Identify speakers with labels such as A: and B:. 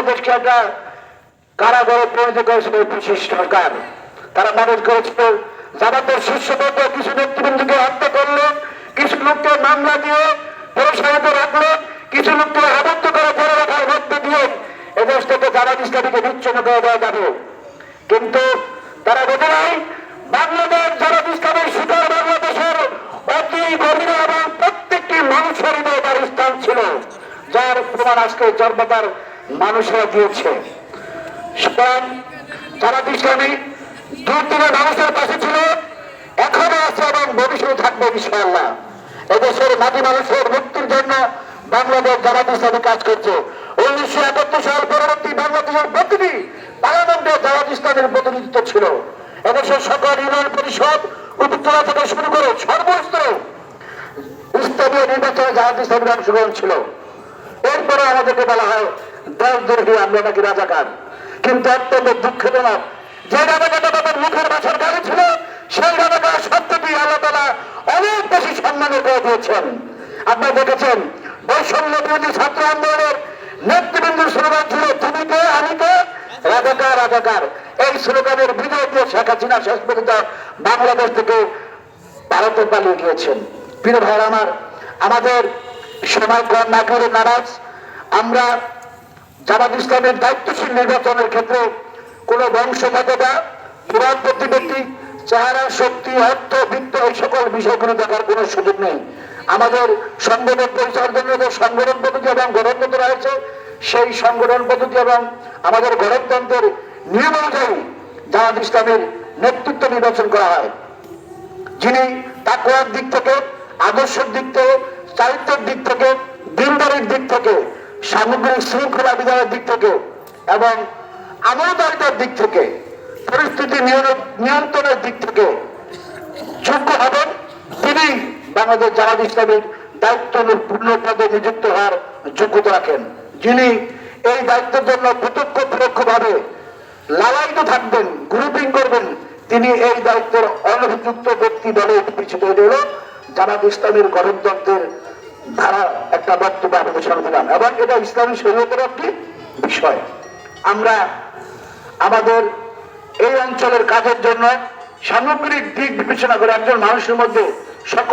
A: বাংলাদেশকে একটা কারাগারে পরিণত করেছিল ব্রিটিশ সরকার। তারা মানুষ করেছিল জামাতের শীর্ষপদ কিছু ব্যক্তিবৃন্দকে হত্যা করল, কিছু লোককে মামলা দিয়ে প্রসারিত রাখল, কিছু লোককে আবদ্ধ করে ধরে রাখার মধ্যে দিয়ে এদেশ থেকে জামাত ইসলামীকে বিচ্ছিন্ন করে দেওয়া যাবে। কিন্তু তারা বোঝে নাই বাংলাদেশ জামাত ইসলামের শিকার বাংলাদেশের অতি গভীর এবং প্রত্যেকটি মানুষের তার স্থান ছিল, যার প্রমাণ আজকে জন্মতার মানুষেরা দিয়েছে। সুতরাং জামাত ইসলামী দূর থেকে মানুষের পাশে ছিল, এখনও আছে এবং ভবিষ্যতে থাকবে ইনশাআল্লাহ। এদেশের মাটি মানুষের মুক্তির জন্য বাংলাদেশ জামাত ইসলামী কাজ করছে। উনিশশো একাত্তর সাল পরবর্তী বাংলাদেশের প্রতিটি পার্লামেন্টে জামাত ইসলামের প্রতিনিধিত্ব ছিল। এদেশের সকল ইউনিয়ন পরিষদ উপজেলা থেকে শুরু করে সর্বস্তরে ইসলামীয় নির্বাচনে জামাত ইসলামের অংশগ্রহণ ছিল। এরপরে আমাদেরকে বলা হয় দশ দূরী আমরা নাকি রাজাকার। কিন্তু অত্যন্ত দুঃখজনক যে রাজাকারটা তাদের মুখের বাসার গাড়ি ছিল, সেই রাজাকার সত্যটি আল্লাহ তালা অনেক বেশি সম্মান করে দিয়েছেন। আপনারা দেখেছেন, বৈষম্য বিরোধী ছাত্র আন্দোলনের নেতৃবৃন্দ স্লোগান ছিল তুমি কে আমি কে রাজাকার রাজাকার। এই স্লোগানের বিজয় দিয়ে শেখ হাসিনা শেষ পর্যন্ত বাংলাদেশ থেকে ভারতে পালিয়ে গিয়েছেন। প্রিয় ভাইয়ের আমার, আমাদের সময় কম, না নারাজ। আমরা জামাত ইসলামের দায়িত্বশীল নির্বাচনের ক্ষেত্রে কোনো বংশগততা পুরাণ প্রতিপত্তি, চেহারা, শক্তি, অর্থ, বৃত্ত এই সকল বিষয়গুলো দেখার কোনো সুযোগ নেই। আমাদের সংগঠন পরিচালনার জন্য সংগঠন পদ্ধতি এবং গঠনতন্ত্র রয়েছে, সেই সংগঠন পদ্ধতি এবং আমাদের গণতন্ত্রের নিয়ম অনুযায়ী জামাত ইসলামের নেতৃত্ব নির্বাচন করা হয়। যিনি তাকুয়ার দিক থেকে, আদর্শের দিক থেকে চারিত্রের দিক থেকে, দিনদারির দিক থেকে সামগ্রিক শৃঙ্খলা বিধানের দিক থেকে এবং আমলদারিতার দিক থেকে, পরিস্থিতি নিয়ন্ত্রণের দিক থেকে যোগ্য হবেন তিনি বাংলাদেশ জামাত ইসলামের দায়িত্ব পূর্ণ পদে নিযুক্ত হওয়ার যোগ্যতা রাখেন। যিনি এই দায়িত্বের জন্য প্রত্যক্ষ পরোক্ষভাবে লালায়িত থাকবেন গ্রুপিং করবেন, তিনি এই দায়িত্বের অনুপযুক্ত ব্যক্তি বলে বিবেচিত গেল জামাত ইসলামের গণতন্ত্রের ধারা একটা বক্তব্য আমাদের সামনে দিলাম। এবং এটা ইসলামী শরীয়তের একটি বিষয়। আমরা আমাদের এই অঞ্চলের কাজের জন্য সামগ্রিক দিক বিবেচনা করে একজন মানুষের মধ্যে সকল